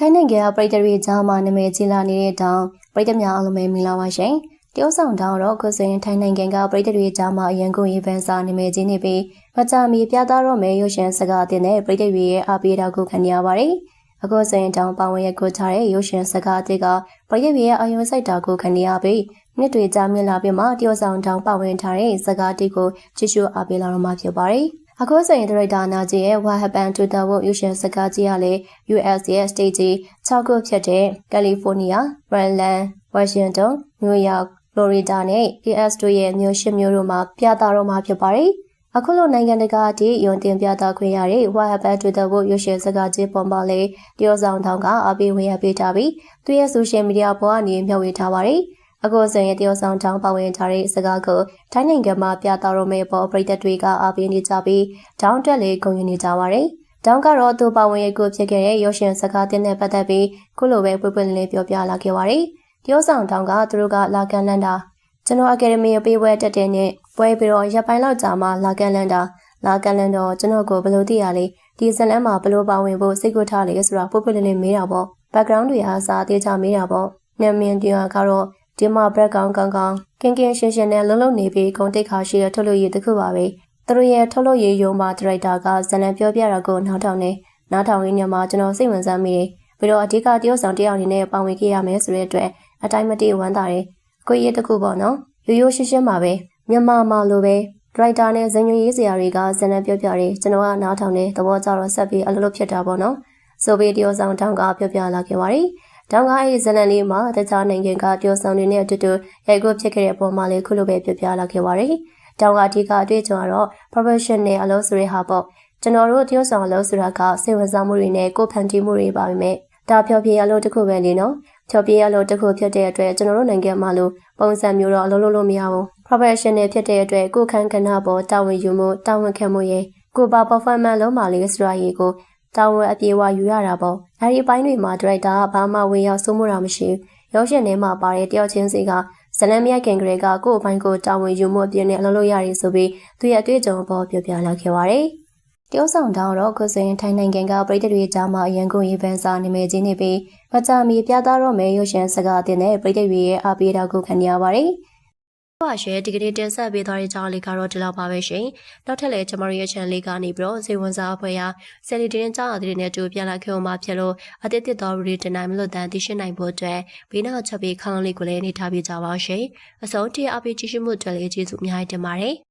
ထိုင်းနိုင်ငံကပြည်သူတွေကြားမှာနာမည်ကြီးလာနေတဲ့တောင်ပြည်သူများအားလုံးပဲမင်္ဂလာပါရှင်။တရုတ်ဆောင်တောင်တော့ခုဆိုရင်ထိုင်းနိုင်ငံကပြည်သူတွေကြားမှာအရန်ကုန်ရေးပန်းစာနာမည်ကြီးနေပြီးမကြမီပြသတော့မယ်ရုပ်ရှင်စကားအသင်းနဲ့ပြည်သူတွေရဲ့အားပေးတာကိုခံရပါတယ်။အခုဆိုရင်တောင်ပါဝင်ရကိုထားတဲ့ရုပ်ရှင်စကားအသင်းကပြည်သူတွေရဲ့အာရုံစိုက်တာကိုခံရပြီးနှစ်တွေကြာမြင့်လာပြီးမှတရုတ်ဆောင်တောင်ပါဝင်ထားတဲ့စကားအသင်းကိုချစ်ရှုအားပေးလာတော့မှာဖြစ်ပါတယ်။ အခုဆိုရင်ဒရိုက်တာနာဂျီရဲ့ What Happened to the World ရုပ်ရှင်စကားကြီးကလည်း US ရဲ့ state ကြီး6ခုဖြစ်တဲ့ California, Maryland, Washington, New York, Florida နဲ့ US တို့ရဲ့မြို့ရှိမြို့တို့မှာပြသတော့မှာဖြစ်ပါတယ်။အခုလိုနိုင်ငံတကာအထိယုံတင်ပြသခွင့်ရတဲ့ What Happened to the World ရုပ်ရှင်စကားကြီးပုံပေါ်လေးတရုတ်ဆောင်တောင်ကအပေးဝင်ရပေးထားပြီးသူရဲ့ social media ပေါ်ကနေမျှဝေထားပါတယ်။ အခုဆိုရင်တရုတ်ဆောင်တောင်ပါဝင်ထားတဲ့စကားကိုထိုင်းနိုင်ငံမှာပြသတော့မယ့်ပေါ်ပြည်သက်တွေကအားပေးနေကြပြီးတောင်းတက်လေးဂုဏ်ယူနေကြပါတယ်။တောင်းကတော့သူပါဝင်ရကိုဖြစ်ခဲ့တဲ့ရုပ်ရှင်စကားတင်တဲ့ပတ်သက်ပြီးခုလိုပဲပွပွလင်းလေးပြောပြလာခဲ့ပါတယ်။တရုတ်ဆောင်တောင်ကသူတို့ကလာကန်လန်တာကျွန်တော်အကယ်ဒမီပေးပွဲတက်တဲ့နေ့ပွဲပြီးတော့ရပ်ပိုင်းလောက်ကြာမှလာကန်လန်တာလာကန်လန်တော့ကျွန်တော်ကိုဘယ်လိုသိရလဲဒီဇလန်မှာဘယ်လိုပါဝင်ဖို့စိတ်ကူထားလဲဆိုတာပွပွလင်းလေးမေးတာပေါ့ background တွေအားစာသေးချမေးတာပေါ့နာမည်တရားကတော့ ဒီမှာ background ကောင်းကောင်းကင်းကင်းရှင်းရှင်းနဲ့လုံးလုံးနေပြီးဂုံတိတ်ခါရှိရထုတ်လို့ရတခုပါပဲသူတို့ရဲ့ထုတ်လို့ရရုံမှာဒရိုက်တာကဇလန်ပြောပြတာကိုနောက်ထောင်နေနောက်ထောင်ရင်းညမှာကျွန်တော်စိတ်ဝင်စားမိတယ်ပြီးတော့အဓိကတရုတ်ဆောင်တယောက်အနေနဲ့ပါဝင်ခဲ့ရမယ်ဆိုတဲ့အတွက်အတိုင်းမတည့်ဝမ်းသာတယ်ကိုကြီးတခုပေါ့နော်ရိုးရိုးရှင်းရှင်းပါပဲမြန်မာမှာလိုပဲဒရိုက်တာနဲ့ဇင်ညွရေးစရာတွေကဇလန်ပြောပြတယ်ကျွန်တော်ကနောက်ထောင်နေသဘောကျတော့ဆက်ပြီးအလုပ်လုပ်ဖြစ်တာပေါ့နော်ဆိုပြီးတရုတ်ဆောင်တောင်းကပြောပြလာခဲ့ပါတယ် တောင်ကအဲ့ဒီဇလန်လေးမှာတခြားနိုင်ငံကပြောဆောင်တွေနဲ့အတူတူရိုက်ကူးဖြစ်ခဲ့တဲ့အပေါ်မှာလည်းခုလိုပဲပြပြလာခဲ့ပါတယ်။တောင်ကအဓိကအတွေ့အကြုံကတော့ professional အလုပ်ဆိုတဲ့ဟာပေါ့။ကျွန်တော်တို့တရုတ်ဆောင်အလုပ်ဆိုတာကစိတ်ဝင်စားမှုတွေနဲ့ကိုယ်ဖန်တီးမှုတွေပါပဲမဲ့ဒါဖြောပြရလို့တစ်ခုပဲလေနော်။ဖြောပြရလို့တစ်ခုဖြစ်တဲ့အတွက်ကျွန်တော်တို့နိုင်ငံမှာလို့ပုံစံမျိုးတော့အလုပ်လုပ်လို့မရဘူး။ professional ဖြစ်တဲ့အတွက်ကိုယ်ခန့်ကဏ္ဍပေါ်တာဝန်ယူမှုတာဝန်ခံမှုရဲ့ကိုယ်ပါ performance လုံးပါလေဆိုတာရေကို တာဝန်အပြေအဝယူရတာပေါ့အဲဒီအပိုင်းတွေမှာဒရိုက်တာကဘာမှဝင်ရောက်စိုးမိုးတာမရှိဘူးရုပ်ရှင်ထဲမှာပါတဲ့တယောက်ချင်းစီကဇလန်မြတ်ခင်ကလေးကကိုယ့်အပိုင်းကိုတာဝန်ယူမှုအပြည့်နဲ့အလုပ်လုပ်ရတယ်ဆိုပြီးသူရဲ့အတွေ့အကြုံပေါ်ပြောပြလာခဲ့ပါတယ်တရုတ်ဆောင်တောင်းတော့ခုစဉ်ထိုင်းနိုင်ငံကပြည်သူတွေကြားမှာအရန်ကုန်ရေးပန်းစာနာမည်ကြီးနေပြီးမကြမီပြသတော့မယ်ရုပ်ရှင်စကားအတင်နဲ့ပြည်သူတွေရဲ့အားပေးတာကိုခံရပါတယ် ပါရှယ်ဒီကနေ့တင်ဆက်ပေးသွားတဲ့ကြောင်းလေးကတော့ဒီလောက်ပါပဲရှင်။နောက်ထပ်လည်းကျွန်မတို့ရဲ့ channel လေးကနေပြီးတော့ဇေဝန်စားအဖွဲ့ရာဆယ်လီတင်းကြောင်းအသစ်နဲ့တူပြန်လာခဲ့အောင်မှာဖြစ်လို့အသစ်တစ်တော်ရီတင်နိုင်မလို့တန်သိရှိနိုင်ဖို့အတွက်ဘေးနောက်ချက်ပေးခေါင်းလေးကိုလည်းနေထားပြကြပါရှင်။အစုံတရအပိကြည့်ရှုမှုအတွက်လည်းကျေးဇူးအများကြီးတင်ပါတယ်။